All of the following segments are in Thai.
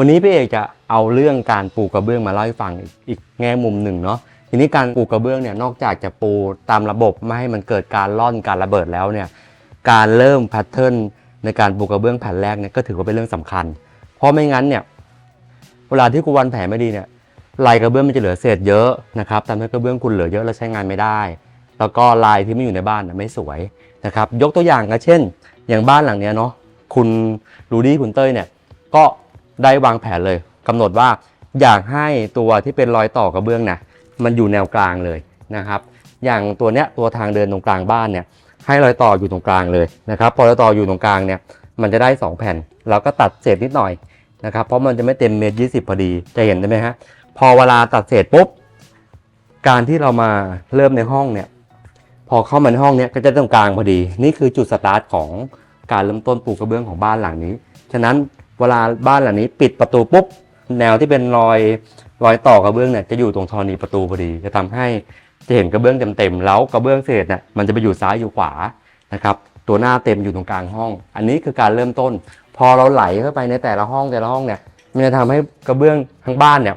วันนี้พี่เอกจะเอาเรื่องการปูกระเบื้องมาเล่าให้ฟังอีกแง่มุมหนึ่งเนาะทีนี้การปูกระเบื้องเนี่ยนอกจากจะปูตามระบบไม่ให้มันเกิดการล่อนการระเบิดแล้วเนี่ยการเริ่มแพทเทิร์นในการปูกระเบื้องแผ่นแรกเนี่ยก็ถือว่าเป็นเรื่องสำคัญ เพราะไม่งั้นเนี่ยเวลาที่กูวันแผนไม่ดีเนี่ยลายกระเบื้องมันจะเหลือเศษเยอะนะครับทำให้กระเบื้องคุณเหลือเยอะแล้วใช้งานไม่ได้ แล้วก็ลายที่ไม่อยู่ในบ้านน่ะไม่สวยนะครับยกตัวอย่างก็เช่น อย่างบ้านหลังเนี้ยเนาะคุณรูดี้คุณเต้ยเนี่ยก็ ได้วางแผนเลยกำหนดว่าอยากให้ตัวที่เป็นรอยต่อกระเบื้องนะมันอยู่แนวกลางเลยนะครับ อย่างตัวเนี้ยตัวทางเดินตรงกลางบ้านเนี่ยให้รอยต่ออยู่ตรงกลางเลยนะครับพอรอยต่ออยู่ตรงกลางเนี่ยมันจะได้ 2 แผ่น เราก็ตัดเศษนิดหน่อยนะครับเพราะมันจะไม่เต็มเมตรยี่สิบพอดีจะเห็นได้ไหมฮะพอเวลาตัดเศษปุ๊บการที่เรามาเริ่มในห้องเนี่ยพอเข้ามาในห้องเนี้ยก็จะตรงกลางพอดี นี่คือจุดสตาร์ทของการเริ่มต้นปลูกกระเบื้องของบ้านหลังนี้ ฉะนั้น เวลาบ้านหลังนี้ปิดประตูปุ๊บแนวที่เป็นรอยรอยต่อกระเบื้องเนี่ยจะอยู่ตรงธรณีประตูพอดี จะทำให้จะเห็นกระเบื้องเต็มๆแล้วกระเบื้องเศษเนี่ยมันจะไปอยู่ซ้ายอยู่ขวานะครับตัวหน้าเต็มอยู่ตรงกลางห้อง อันนี้คือการเริ่มต้น พอเราไหลเข้าไปในแต่ละห้องแต่ละห้องเนี่ยมันจะทำให้กระเบื้องทั้งบ้านเนี่ย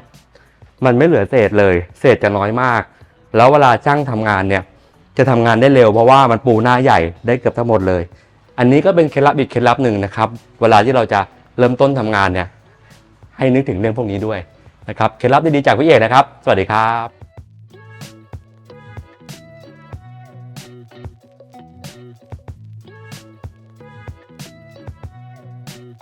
มันไม่เหลือเศษเลย เศษจะน้อยมาก แล้วเวลาช่างทำงานเนี่ยจะทำงานได้เร็วเพราะว่ามันปูหน้าใหญ่ได้เกือบทั้งหมดเลย อันนี้ก็เป็นเคล็ดลับอีกเคล็ดลับหนึ่งนะครับ เวลาที่เราจะ เริ่มต้นทำงานเนี่ยให้นึกถึงเรื่องพวกนี้ด้วยนะครับเคล็ดลับดีๆจากพี่เอกนะครับ สวัสดีครับ